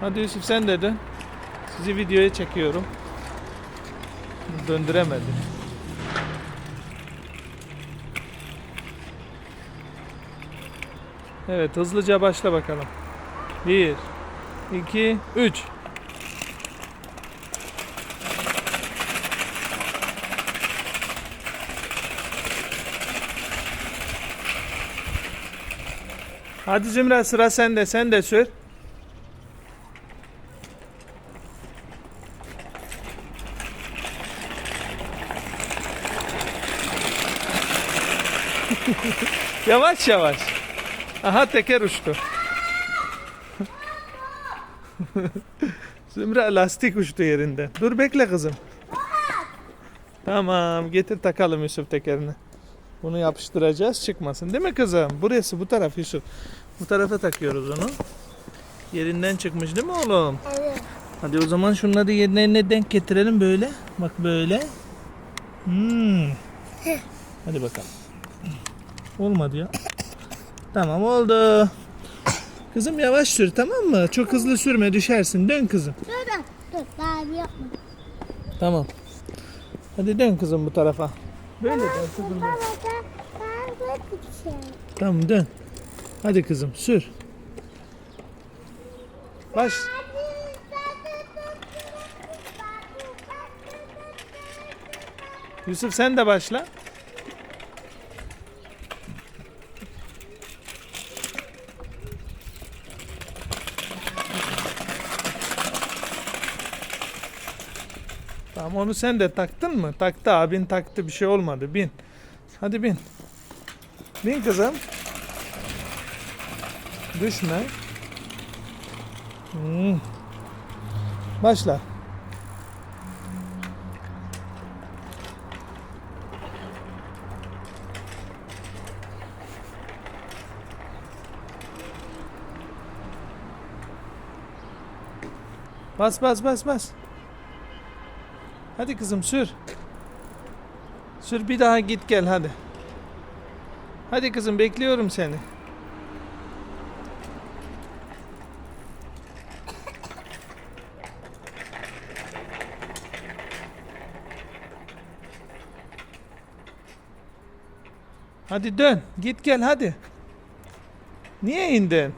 Hadi Yusuf sen de dön. Sizi videoya çekiyorum. Döndüremedim. Evet hızlıca başla bakalım. 1 2 3 Hadi Zümra sıra sende. Sen de sür. yavaş yavaş. Aha teker uçtu. Zümra lastik uçtu yerinden. Dur bekle kızım. Tamam getir takalım Yusuf tekerini. Bunu yapıştıracağız çıkmasın değil mi kızım? Burası bu taraf Yusuf. Bu tarafa takıyoruz onu. Yerinden çıkmış değil mi oğlum? Evet. Hadi o zaman şunları yerine denk getirelim böyle. Bak böyle. Hmm. Hadi bakalım. Olmadı ya. Tamam oldu. Kızım yavaş sür tamam mı? Çok hızlı sürme düşersin. Dön kızım. Dur dur. Dur. Bir yapma. Tamam. Hadi dön kızım bu tarafa. Böyle dön kızım. Baba ben de gideceğim. Tamam dön. Hadi kızım sür. Baş. Yusuf sen de başla. Tamam onu sen de taktın mı? Taktı abin taktı bir şey olmadı. Bin. Hadi bin. Bin kızım. Düşme. Hmm. Başla. Bas bas bas bas. Hadi kızım sür. Sür bir daha git gel hadi. Hadi kızım bekliyorum seni. Hadi dön. Git gel hadi. Niye indin?